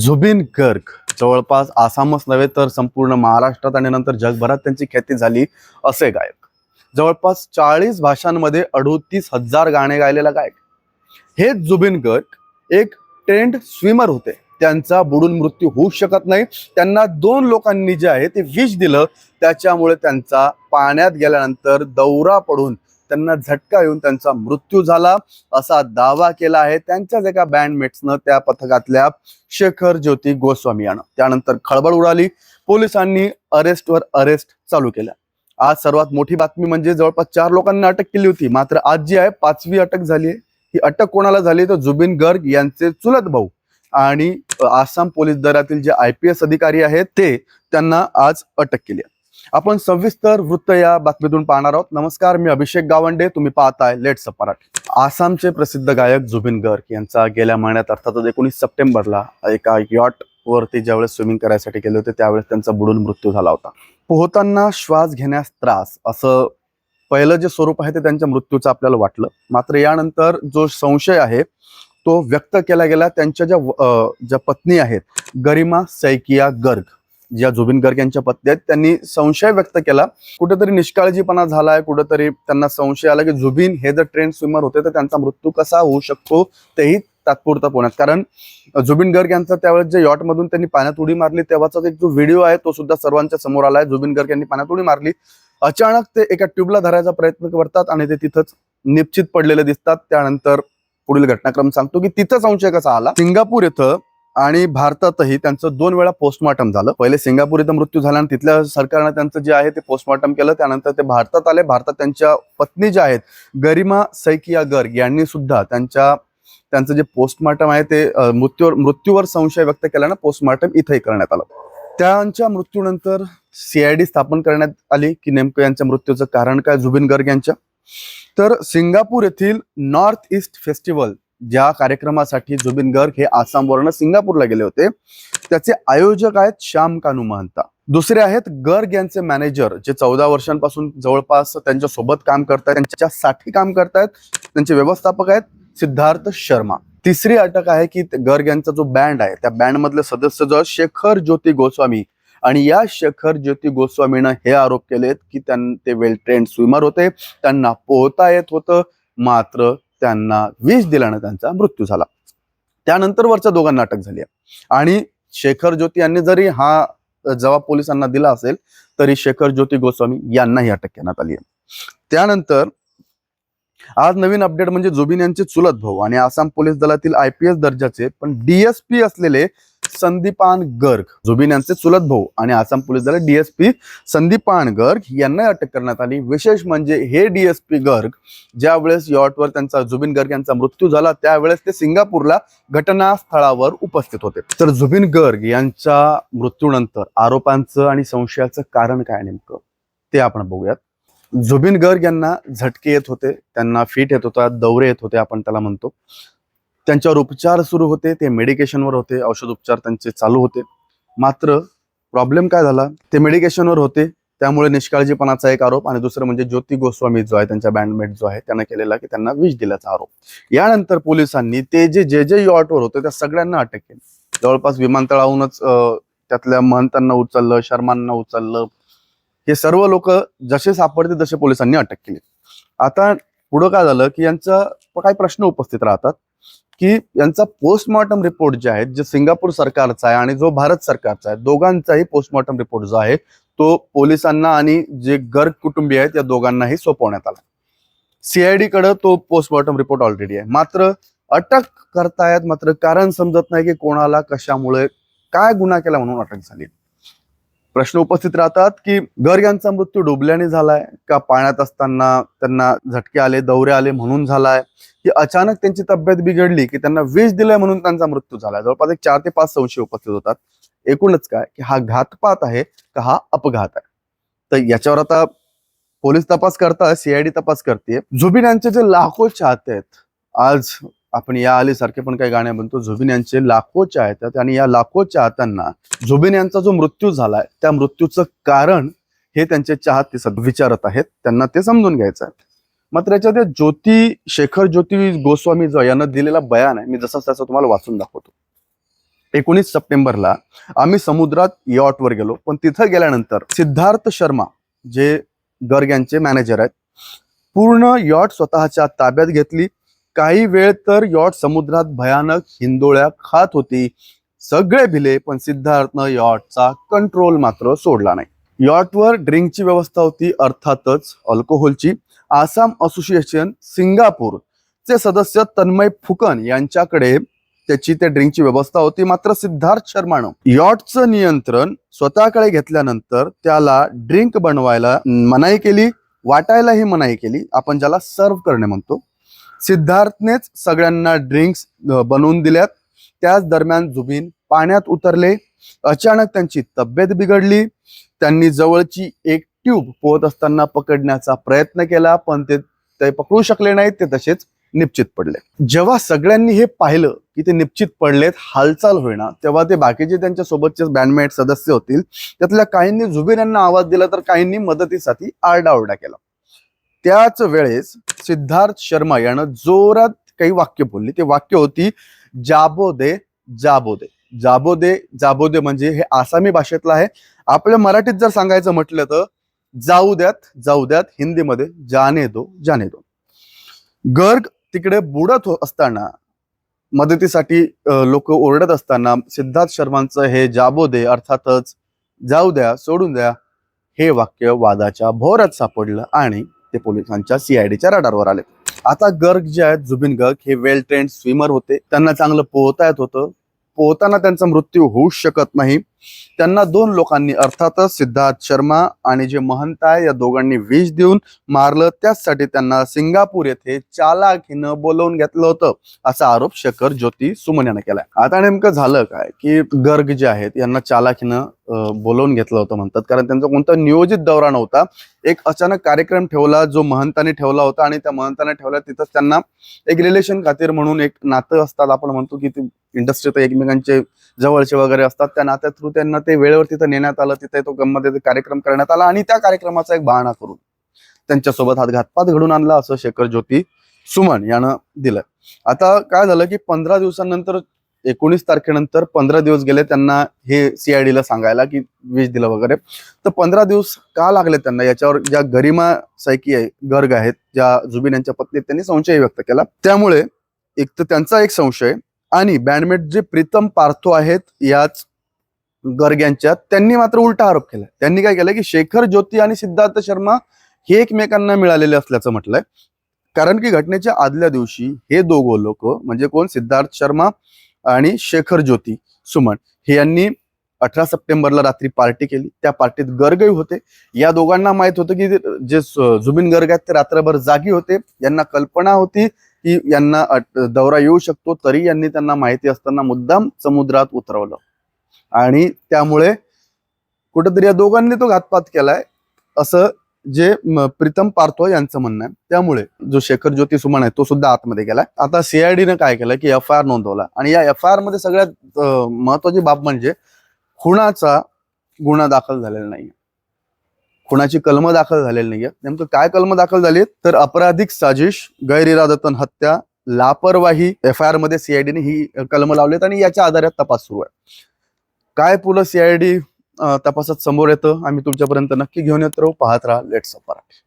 जुबिन गर्ग. जवळपास आसामच नव्हे तर संपूर्ण महाराष्ट्रात आणि नंतर जगभरात त्यांची ख्याती झाली असे गायक. जवळपास चाळीस भाषांमध्ये अडोतीस हजार गाणे गायलेला गायक. हेच जुबिन गर्ग एक ट्रेंड स्विमर होते. त्यांचा बुडून मृत्यू होऊ शकत नाही. त्यांना दोन लोकांनी जे आहे ते विष दिलं. त्याच्यामुळे त्यांचा पाण्यात गेल्यानंतर दौरा पडून त्यांना झटका येऊन त्यांचा मृत्यू झाला असा दावा केला आहे त्यांच्याच एका बँडमेट्सनं त्या पथकातल्या शेखर ज्योती गोस्वामी यानं. त्यानंतर खळबळ उडाली पोलिसांनी अरेस्टवर अरेस्ट चालू केल्या. आज सर्वात मोठी बातमी म्हणजे जवळपास चार लोकांना अटक केली होती. मात्र आज जी आहे पाचवी अटक झाली आहे. ही अटक कोणाला झाली तर जुबिन गर्ग यांचे चुलत भाऊ आणि आसाम पोलीस दलातील जे आय पी एस अधिकारी आहेत ते त्यांना आज अटक केली आहे. आपण सविस्तर वृत्त या बातमीतून पाहणार आहोत. नमस्कार मी अभिषेक गावंडे. तुम्ही पाहताय लेट्स मराठी आसामचे प्रसिद्ध गायक जुबिन गर्ग यांचा गेल्या महिन्यात अर्थातच एकोणीस सप्टेंबरला एका यॉट वरती ज्यावेळेस स्विमिंग करायसाठी गेले होते त्यावेळेस त्यांचा बुडून मृत्यू झाला होता. पोहताना श्वास घेण्यास त्रास असं पहिलं जे स्वरूप आहे ते त्यांच्या मृत्यूचं आपल्याला वाटलं. मात्र यानंतर जो संशय आहे तो व्यक्त केला गेला. त्यांच्या ज्या ज्या पत्नी आहेत गरिमा सैकिया गर्ग ज्या जुबिन गर्ग यांच्या पत्नी आहेत त्यांनी संशय व्यक्त केला. कुठेतरी निष्काळजीपणा झालाय कुठेतरी त्यांना संशय आला की जुबिन हे जर ट्रेन स्विमर होते तर त्यांचा मृत्यू कसा होऊ शकतो तेही तात्पुरता पुण्यात. कारण जुबिन गर्ग यांचा त्यावेळेस जे यॉटमधून मधून त्यांनी पाण्यात उडी मारली तेव्हाचा एक जो व्हिडिओ आहे तो सुद्धा सर्वांच्या समोर आलाय. जुबिन गर्ग यांनी पाण्यात उडी मारली. अचानक ते एका ट्यूबला धरायचा प्रयत्न करतात आणि ते तिथंच निश्चित पडलेले दिसतात. त्यानंतर पुढील घटनाक्रम सांगतो की तिथं संशय कसा आला? सिंगापूर इथं आणि भारतातही त्यांचं दोन वेळा पोस्टमॉर्टम झालं. पहिले सिंगापूर इथं मृत्यू झाला आणि तिथल्या सरकारनं त्यांचं जे आहे ते पोस्टमॉर्टम केलं. त्यानंतर ते भारतात आले. भारतात त्यांच्या पत्नी ज्या आहेत गरिमा सैकिया गर्ग यांनी सुद्धा त्यांच्या त्यांचं जे पोस्टमॉर्टम आहे ते मृत्यूवर मृत्यूवर संशय व्यक्त केल्यानं पोस्टमॉर्टम इथंही करण्यात आलं. त्यांच्या मृत्यूनंतर सीआयडी स्थापन करण्यात आली की नेमकं यांच्या मृत्यूचं कारण काय? जुबिन गर्ग यांच्या. तर सिंगापूर येथील नॉर्थ ईस्ट फेस्टिवल ज्या कार्यक्रमासाठी जुबिन गर्ग हे आसामवरनं सिंगापूरला गेले होते त्याचे आयोजक आहेत श्याम कानू महंता. दुसरे आहेत गर्ग यांचे मॅनेजर जे चौदा वर्षांपासून जवळपास त्यांच्यासोबत काम करतायत त्यांच्यासाठी काम करतायत त्यांचे व्यवस्थापक आहेत सिद्धार्थ शर्मा. तिसरी अटक आहे की गर्ग यांचा जो बँड आहे त्या बँड मधले सदस्य जो शेखर ज्योती गोस्वामी आणि या शेखर ज्योती गोस्वामीनं हे आरोप केलेत की त्यां ते वेल ट्रेंड स्विमर होते त्यांना पोहता येत होतं मात्र त्यांना विष दिल्यानं त्यांचा मृत्यू झाला. त्यानंतर वरच्या दोघांना अटक झाली आहे. आणि शेखर ज्योती यांनी जरी हा जबाब पोलिसांना दिला असेल तरी शेखर ज्योती गोस्वामी यांनाही अटक करण्यात आली आहे. त्यानंतर आज नवीन अपडेट म्हणजे जुबिन यांचे चुलत भाऊ आणि आसाम पोलीस दलातील आय पी एस दर्जाचे पण डीएसपी असलेले संदीपान गर्ग जुबिन यांचे चुलत भाऊ आणि आसाम पोलीस दलात डीएसपी संदीपान गर्ग यांना अटक करण्यात आली. विशेष म्हणजे हे डीएसपी गर्ग ज्या वेळेस यॉटवर त्यांचा जुबिन गर्ग यांचा मृत्यू झाला त्यावेळेस ते सिंगापूरला घटनास्थळावर उपस्थित होते. तर जुबिन गर्ग यांच्या मृत्यूनंतर आरोपांचं आणि संशयाचं कारण काय नेमकं? ते आपण बघूयात. जुबिन गर्ग यांना झटके येत होते त्यांना फिट येत होता दौरे येत होते आपण त्याला म्हणतो. त्यांच्यावर उपचार सुरू होते ते मेडिकेशनवर होते औषध उपचार त्यांचे चालू होते. मात्र प्रॉब्लेम काय झाला? ते मेडिकेशनवर होते त्यामुळे निष्काळजीपणाचा एक आरोप आणि दुसरं म्हणजे ज्योती गोस्वामी जो आहे त्यांचा बँडमेट जो आहे त्यांना केलेला की त्यांना विष दिल्याचा आरोप. यानंतर पोलिसांनी ते जे जे जे यॉटवर होते त्या सगळ्यांना अटक केली. जवळपास विमानतळाहूनच त्यातल्या महंतांना उचललं शर्मांना उचललं हे सर्व लोक जसे सापडते तसे पोलिसांनी अटक केली. आता पुढं काय झालं की यांचा काही प्रश्न उपस्थित राहतात की यांचा पोस्टमॉर्टम रिपोर्ट जे आहे जे सिंगापूर सरकारचा आहे आणि जो भारत सरकारचा आहे दोघांचाही पोस्टमॉर्टम रिपोर्ट जो आहे तो पोलिसांना आणि जे गर्ग कुटुंबीय आहेत या दोघांनाही सोपवण्यात आला. सीआयडी कडे तो पोस्टमॉर्टम रिपोर्ट ऑलरेडी आहे. मात्र अटक करतायत मात्र कारण समजत नाही की कोणाला कशामुळे काय गुन्हा केला म्हणून अटक झाली. प्रश्न उपस्थित राहतात की गर्ग यांचा मृत्यू डुबल्याने झालाय का पाण्यात असताना त्यांना झटके आले दौरे आले म्हणून झालाय? की अचानक त्यांची तब्येत बिघडली की त्यांना विष दिलंय म्हणून त्यांचा मृत्यू झालाय. जवळपास एक चार ते पाच संशय उपस्थित होतात. एकूणच काय? की हा घातपात आहे का हा अपघात आहे? तर याच्यावर आता पोलीस तपास करतात सीआयडी तपास करते जुबिन यांचे जे लाखो चाहते आहेत आज आपण या आली सारखे पण काही गाणे म्हणतो झुबिन यांचे लाखो चाहते आहेत. आणि या लाखो चाहत्यांना झुबिन यांचा जो मृत्यू झालाय त्या मृत्यूचं कारण हे त्यांचे चाहते सद विचारत आहेत. त्यांना ते समजून घ्यायचं आहे. मात्र याच्यात ज्योती शेखर ज्योती गोस्वामी जो यांना यानं दिलेला बयान आहे. मी जसा त्याचा तुम्हाला वाचून दाखवतो. एकोणीस सप्टेंबरला आम्ही समुद्रात यॉटवर गेलो. पण तिथं गेल्यानंतर सिद्धार्थ शर्मा जे गर्ग यांचे मॅनेजर आहेत पूर्ण यॉट स्वतःच्या ताब्यात घेतली. काही वेळ तर यॉट समुद्रात भयानक हिंदोळ्या खात होती. सगळे भिले पण सिद्धार्थनं यॉटचा कंट्रोल मात्र सोडला नाही. यॉटवर ड्रिंकची व्यवस्था होती अर्थातच अल्कोहोलची. आसाम असोसिएशन सिंगापूर चे सदस्य तन्मय फुकन यांच्याकडे त्याची त्या ड्रिंकची व्यवस्था होती मात्र सिद्धार्थ शर्मानं यॉटचं नियंत्रण स्वतःकडे घेतल्यानंतर त्याला ड्रिंक बनवायला मनाई केली वाटायलाही मनाई केली. आपण ज्याला सर्व करणे म्हणतो सिद्धार्थनेच सगळ्यांना ड्रिंक्स बनवून दिल्यात. त्याच दरम्यान जुबिन पाण्यात उतरले. अचानक त्यांची तब्येत बिघडली. त्यांनी जवळची एक ट्यूब पोहत असताना पकडण्याचा प्रयत्न केला पण ते ते पकडू शकले नाहीत ते तसेच निश्चित पडले. जेव्हा सगळ्यांनी हे पाहिलं की ते निश्चित पडलेत हालचाल होईना तेव्हा ते बाकीचे त्यांच्या सोबतचे बँडमेट सदस्य होतील. त्यातल्या काहींनी जुबेर यांना आवाज दिला तर काहींनी मदतीसाठी आरडाओरडा केला. त्याच वेळेस सिद्धार्थ शर्मा यानं जोरात काही वाक्य बोलली. ते वाक्य होती जाबो दे जाबो दे जाबो दे जाबो दे म्हणजे हे आसामी भाषेतलं आहे. आपल्या मराठीत जर सांगायचं म्हटलं तर जाऊ द्यात जाऊ द्यात हिंदीमध्ये जाने दो जाने दो. गर्ग तिकडे बुडत हो- असताना मदतीसाठी लोक ओरडत असताना सिद्धार्थ शर्मांचं हे जाबो दे अर्थातच जाऊ द्या सोडून द्या हे वाक्य वादाच्या भोरात सापडलं आणि ते पोलिसांच्या सीआयडीच्या रडारवर आले आता गर्ग जे आहेत जुबिन गर्ग हे वेल ट्रेंड स्विमर होते. त्यांना चांगलं पोहता येत होतं. पोहताना त्यांचा मृत्यू होऊ शकत नाही. त्यांना दोन लोकांनी अर्थातच सिद्धार्थ शर्मा आणि जे महंत आहे या दोघांनी विष देऊन मारलं. त्याचसाठी त्यांना सिंगापूर येथे चालाखीनं बोलवून घेतलं होतं असा आरोप शकर ज्योती सुमन यानं केलाय. आता नेमकं झालं काय की गर्ग जे आहेत यांना चालाक हिनं बोलवून घेतलं होतं म्हणतात. कारण त्यांचा कोणता नियोजित दौरा नव्हता. एक अचानक कार्यक्रम ठेवला जो महंताने ठेवला होता आणि त्या महंताने ठेवला तिथंच त्यांना एक रिलेशन खातीर म्हणून एक नातं असतात. आपण म्हणतो की ते इंडस्ट्रीत एकमेकांचे जवळचे वगैरे असतात. त्या नात्या थ्रू त्यांना ते वेळेवर तिथं नेण्यात आलं तिथे तो गंमत कार्यक्रम करण्यात आला आणि त्या कार्यक्रमाचा एक बहाणा करून त्यांच्यासोबत हात घातपात घडून आणला असं शेखर ज्योती सुमन यानं दिलं. आता काय झालं की पंधरा दिवसांनंतर एकोणीस तारखेनंतर पंधरा दिवस गेले त्यांना हे सीआयडीला सांगायला की वीज दिलं वगैरे. तर पंधरा दिवस का लागले त्यांना? याच्यावर ज्या गरिमा सैकी आहे गर्ग आहेत ज्या जुबिन यांच्या पत्नीत त्यांनी संशय व्यक्त केला. त्यामुळे एक तर त्यांचा एक संशय आणि बँडमेट जे प्रीतम पार्थो आहेत याच गर्ग यांच्यात त्यांनी मात्र उलटा आरोप केला त्यांनी काय केलं की शेखर ज्योती आणि सिद्धार्थ शर्मा हे एकमेकांना मिळालेले असल्याचं म्हटलंय. कारण की घटनेच्या आदल्या दिवशी हे दोघं लोक म्हणजे कोण? सिद्धार्थ शर्मा आणि शेखर ज्योती सुमन हे यांनी अठरा सप्टेंबरला रात्री पार्टी केली. त्या पार्टीत गर्गही होते. या दोघांना माहीत होतं की जे जुबिन गर्ग आहेत ते रात्रभर जागी होते. यांना कल्पना होती की यांना दौरा येऊ शकतो. तरी यांनी त्यांना माहिती असताना मुद्दाम समुद्रात उतरवलं. आणि त्यामुळे कुठेतरी या दोघांनी तो घातपात केलाय असं जे प्रीतम पार्थो यांचं म्हणणं आहे. त्यामुळे जो शेखर ज्योती सुमन आहे तो सुद्धा आतमध्ये गेलाय. आता सीआयडीनं काय केलं की एफ आय आर नोंदवला. आणि या एफ आय आरमध्ये सगळ्यात महत्वाची बाब म्हणजे खुणाचा गुन्हा दाखल झालेला नाही खुणाची कलम दाखल झालेली नाहीये. नेमकं काय कलम दाखल झाली तर अपराधिक साजिश गैरइरादतन हत्या लापरवाही एफ आय आरमध्ये सीआयडीने ही कलम लावलेत आणि याच्या आधारे तपास सुरू आहे. काय पुलं सीआयडी तपासात समोर येतं. आम्ही तुमच्यापर्यंत नक्की घेऊन येत राहू. पाहत राहा. लेट्स मराठी.